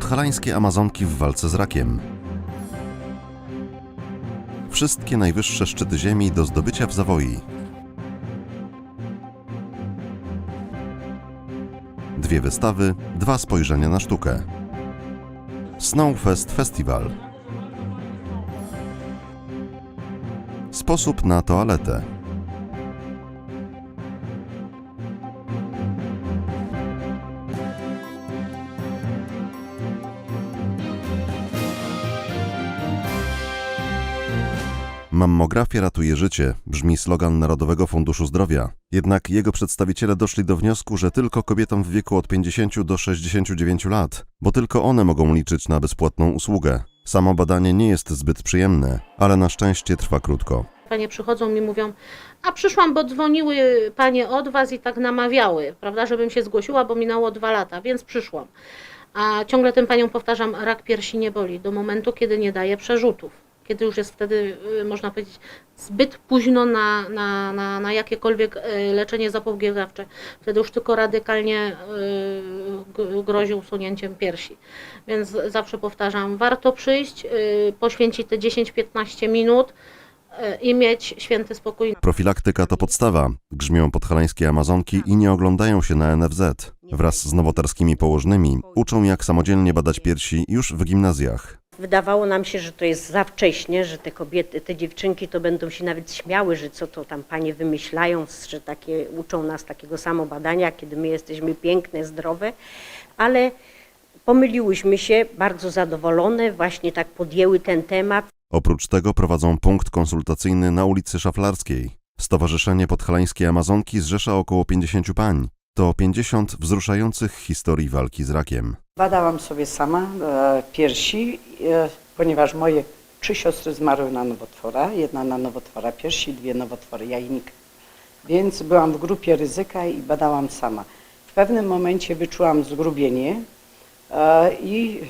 Podhalańskie Amazonki w walce z rakiem. Wszystkie najwyższe szczyty Ziemi do zdobycia w Zawoi. Dwie wystawy, dwa spojrzenia na sztukę. Snowfest Festival. Sposób na toaletę. Mammografia ratuje życie, brzmi slogan Narodowego Funduszu Zdrowia. Jednak jego przedstawiciele doszli do wniosku, że tylko kobietom w wieku od 50 do 69 lat, bo tylko one mogą liczyć na bezpłatną usługę. Samo badanie nie jest zbyt przyjemne, ale na szczęście trwa krótko. Panie przychodzą mi mówią, a przyszłam, bo dzwoniły panie od was i tak namawiały, prawda, żebym się zgłosiła, bo minęło dwa lata, więc przyszłam. A ciągle tym paniom powtarzam, rak piersi nie boli do momentu, kiedy nie daje przerzutów. Kiedy już jest wtedy, y, można powiedzieć, zbyt późno na, na, na, na jakiekolwiek y, leczenie zapobiegawcze. Wtedy już tylko radykalnie y, grozi usunięciem piersi. Więc zawsze powtarzam, warto przyjść, poświęcić te 10-15 minut, i mieć święty spokój. Profilaktyka to podstawa, grzmią podhalańskie Amazonki i nie oglądają się na NFZ. Wraz z nowotarskimi położnymi uczą jak samodzielnie badać piersi już w gimnazjach. Wydawało nam się, że to jest za wcześnie, że te kobiety, te dziewczynki to będą się nawet śmiały, że co to tam panie wymyślają, że takie uczą nas takiego samo badania, kiedy my jesteśmy piękne, zdrowe, ale pomyliłyśmy się, bardzo zadowolone, właśnie tak podjęły ten temat. Oprócz tego prowadzą punkt konsultacyjny na ulicy Szaflarskiej. Stowarzyszenie Podhalańskie Amazonki zrzesza około 50 pań. To 50 wzruszających historii walki z rakiem. Badałam sobie sama e, piersi, e, ponieważ moje trzy siostry zmarły na nowotwora. Jedna na nowotwora piersi, dwie nowotwory jajnika. Więc byłam w grupie ryzyka i badałam sama. W pewnym momencie wyczułam zgrubienie e, i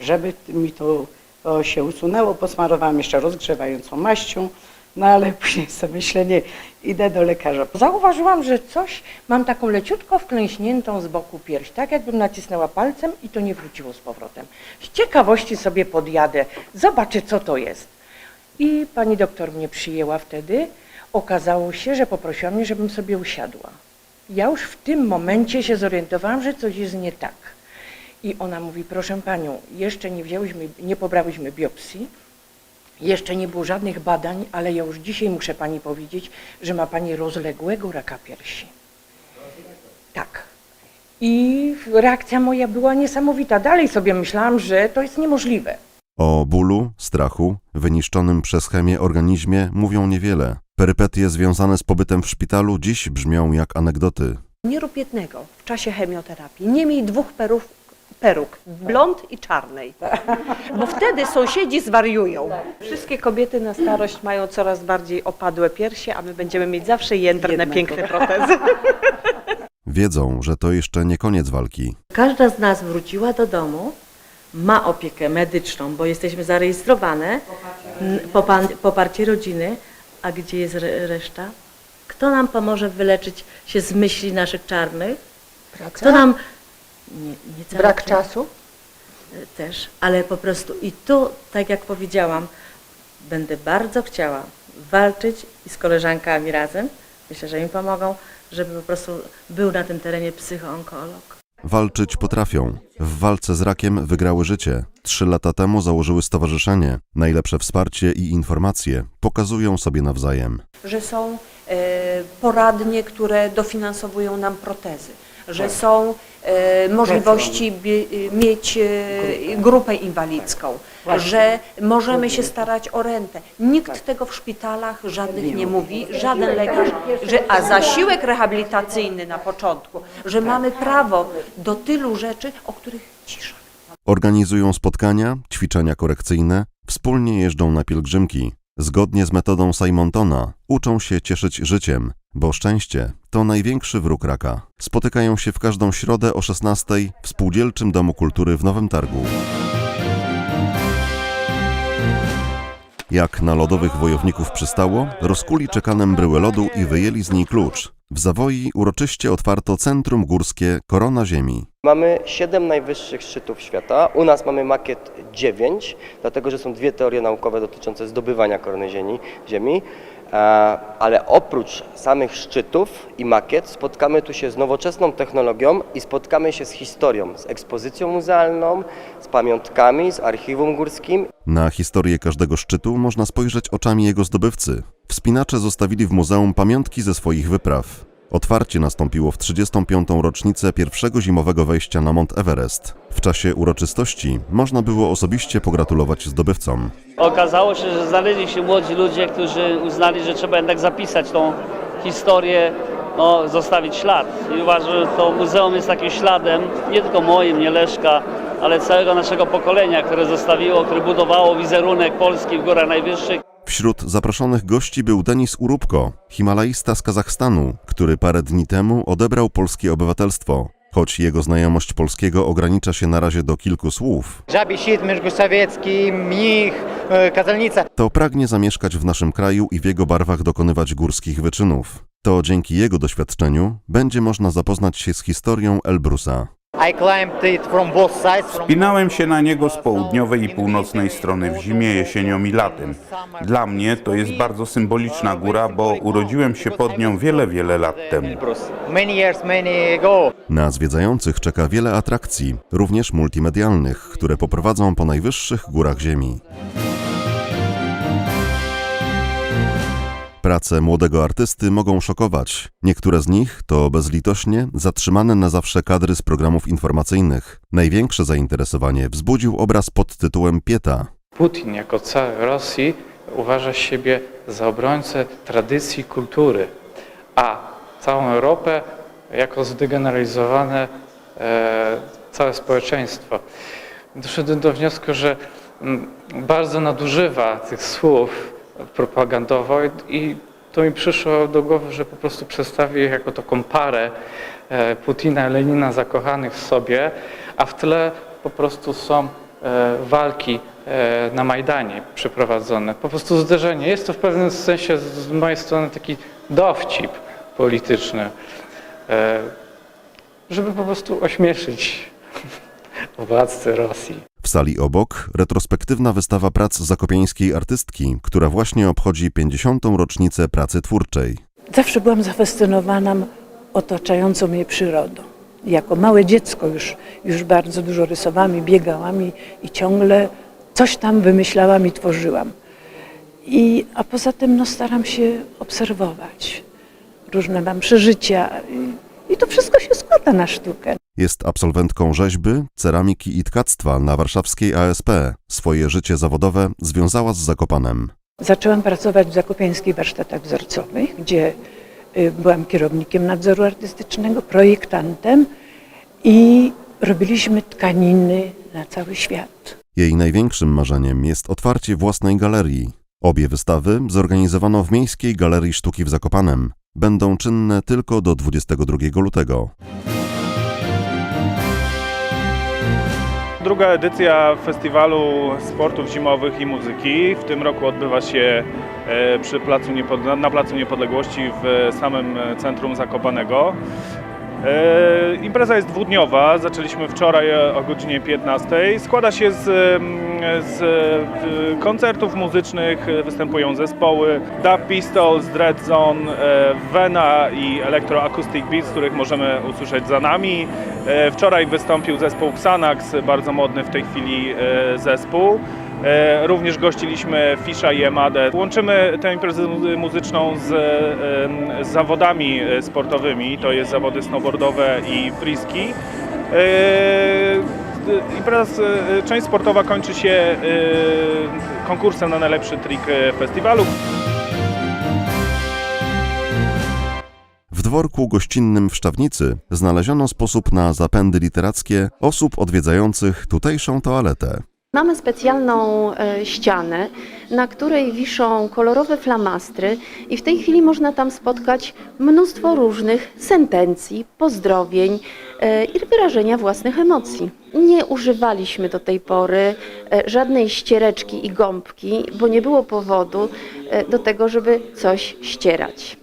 żeby mi to o, się usunęło, posmarowałam jeszcze rozgrzewającą maścią, no ale później sobie myślę, nie, idę do lekarza. Zauważyłam, że coś mam taką leciutko wklęśniętą z boku pierś, tak jakbym nacisnęła palcem i to nie wróciło z powrotem. Z ciekawości sobie podjadę, zobaczę co to jest. I pani doktor mnie przyjęła wtedy. Okazało się, że poprosiła mnie, żebym sobie usiadła. Ja już w tym momencie się zorientowałam, że coś jest nie tak. I ona mówi, proszę panią, jeszcze nie wzięłyśmy, nie pobrałyśmy biopsji, jeszcze nie było żadnych badań, ale ja już dzisiaj muszę pani powiedzieć, że ma pani rozległego raka piersi. Tak. I reakcja moja była niesamowita. Dalej sobie myślałam, że to jest niemożliwe. O bólu, strachu, wyniszczonym przez chemię organizmie mówią niewiele. Perypetie związane z pobytem w szpitalu dziś brzmią jak anegdoty. Nie rób jednego w czasie chemioterapii. Nie miej dwóch perów, peruk, blond i czarnej, bo wtedy sąsiedzi zwariują. Wszystkie kobiety na starość mają coraz bardziej opadłe piersie, a my będziemy mieć zawsze jędrne, piękne protezy. Wiedzą, że to jeszcze nie koniec walki. Każda z nas wróciła do domu, ma opiekę medyczną, bo jesteśmy zarejestrowane, n- popa- poparcie rodziny, a gdzie jest re- reszta? Kto nam pomoże wyleczyć się z myśli naszych czarnych? Kto nam... Nie, nie cały Brak czas. czasu? też, ale po prostu i tu, tak jak powiedziałam, będę bardzo chciała walczyć i z koleżankami razem, myślę, że mi pomogą, żeby po prostu był na tym terenie psychoonkolog. Walczyć potrafią. W walce z rakiem wygrały życie. Trzy lata temu założyły stowarzyszenie. Najlepsze wsparcie i informacje pokazują sobie nawzajem. Że są e, poradnie, które dofinansowują nam protezy, że są e, możliwości bie, mieć e, grupę inwalidzką, że możemy się starać o rentę. Nikt tego w szpitalach żadnych nie mówi, żaden lekarz, że, a zasiłek rehabilitacyjny na początku, że mamy prawo do tylu rzeczy, o których cisza. Organizują spotkania, ćwiczenia korekcyjne, wspólnie jeżdżą na pielgrzymki. Zgodnie z metodą Simontona uczą się cieszyć życiem, bo szczęście to największy wróg raka. Spotykają się w każdą środę o 16 w Spółdzielczym Domu Kultury w Nowym Targu. Jak na lodowych wojowników przystało, rozkuli czekanem bryłę lodu i wyjęli z niej klucz. W Zawoi uroczyście otwarto Centrum Górskie Korona Ziemi. Mamy 7 najwyższych szczytów świata. U nas mamy makiet 9, dlatego że są dwie teorie naukowe dotyczące zdobywania korony ziemi. E, Ale oprócz samych szczytów i makiet spotkamy tu się z nowoczesną technologią i spotkamy się z historią, z ekspozycją muzealną, z pamiątkami, z archiwum górskim Na historię każdego szczytu można spojrzeć oczami jego zdobywcy. Wspinacze zostawili w muzeum pamiątki ze swoich wypraw. Otwarcie nastąpiło w 35. rocznicę pierwszego zimowego wejścia na Mount Everest. W czasie uroczystości można było osobiście pogratulować zdobywcom. Okazało się, że znaleźli się młodzi ludzie, którzy uznali, że trzeba jednak zapisać tą historię, no, zostawić ślad. I uważam, że to muzeum jest takim śladem, nie tylko moim, nie Leszka, ale całego naszego pokolenia, które zostawiło, które budowało wizerunek Polski w górach najwyższych. Wśród zaproszonych gości był Denis Urubko, himalaista z Kazachstanu, który parę dni temu odebrał polskie obywatelstwo. Choć jego znajomość polskiego ogranicza się na razie do kilku słów. Żabisit, Myszgusowiecki, Mnich, e, Kazalnica. To pragnie zamieszkać w naszym kraju i w jego barwach dokonywać górskich wyczynów. To dzięki jego doświadczeniu będzie można zapoznać się z historią Elbrusa. I climbed it from both sides. From Wspinałem się na niego z południowej i północnej strony w zimie, jesienią i latem. Dla mnie to jest bardzo symboliczna góra, bo urodziłem się pod nią wiele, wiele lat temu. Na zwiedzających czeka wiele atrakcji, również multimedialnych, które poprowadzą po najwyższych górach Ziemi. Prace młodego artysty mogą szokować. Niektóre z nich to bezlitośnie zatrzymane na zawsze kadry z programów informacyjnych. Największe zainteresowanie wzbudził obraz pod tytułem Pieta. Putin jako car Rosji uważa siebie za obrońcę tradycji kultury, a całą Europę jako zdegeneralizowane e, całe społeczeństwo. Doszedłem do wniosku, że mm, bardzo nadużywa tych słów propagandowo i- to mi przyszło do głowy, że po prostu przedstawię jako taką parę e, Putina Lenina zakochanych w sobie, a w tle po prostu są e, walki e, na Majdanie przeprowadzone. Po prostu zderzenie. Jest to w pewnym sensie z mojej strony taki dowcip polityczny, żeby po prostu ośmieszyć władcę Rosji. Sali obok retrospektywna wystawa prac zakopiańskiej artystki, która właśnie obchodzi 50. rocznicę pracy twórczej. Zawsze byłam zafascynowana otaczającą mnie przyrodą. Jako małe dziecko już, już bardzo dużo rysowałam i biegałam i, i ciągle coś tam wymyślałam i tworzyłam. I, a poza tym no, staram się obserwować różne tam przeżycia i, i to wszystko się składa na sztukę. Jest absolwentką rzeźby, ceramiki i tkactwa na warszawskiej ASP. Swoje życie zawodowe związała z Zakopanem. Zaczęłam pracować w Zakopiańskich Warsztatach Wzorcowych, gdzie y, byłam kierownikiem nadzoru artystycznego, projektantem i robiliśmy tkaniny na cały świat. Jej największym marzeniem jest otwarcie własnej galerii. Obie wystawy zorganizowano w Miejskiej Galerii Sztuki w Zakopanem. Będą czynne tylko do 22 lutego. Druga edycja Festiwalu Sportów Zimowych i Muzyki w tym roku odbywa się e, przy placu na Placu Niepodległości w samym centrum Zakopanego. E, Impreza jest dwudniowa, zaczęliśmy wczoraj o godzinie 15. Składa się z, z e, koncertów muzycznych, występują zespoły Dub Pistols, Dread Zone, e, Vena i Electro Acoustic Beats, których możemy usłyszeć za nami. E, Wczoraj wystąpił zespół Xanax, bardzo modny w tej chwili e, zespół. E, Również gościliśmy Fisza i Emadę. Łączymy tę imprezę mu- muzyczną z, e, z zawodami e, sportowymi, to jest zawody snowboardowe i friski. E, część sportowa kończy się konkursem na najlepszy trik festiwalu. W dworku gościnnym w Szczawnicy znaleziono sposób na zapędy literackie osób odwiedzających tutejszą toaletę. Mamy specjalną e, ścianę, na której wiszą kolorowe flamastry i w tej chwili można tam spotkać mnóstwo różnych sentencji, pozdrowień e, i wyrażenia własnych emocji. Nie używaliśmy do tej pory e, żadnej ściereczki i gąbki, bo nie było powodu do tego, żeby coś ścierać.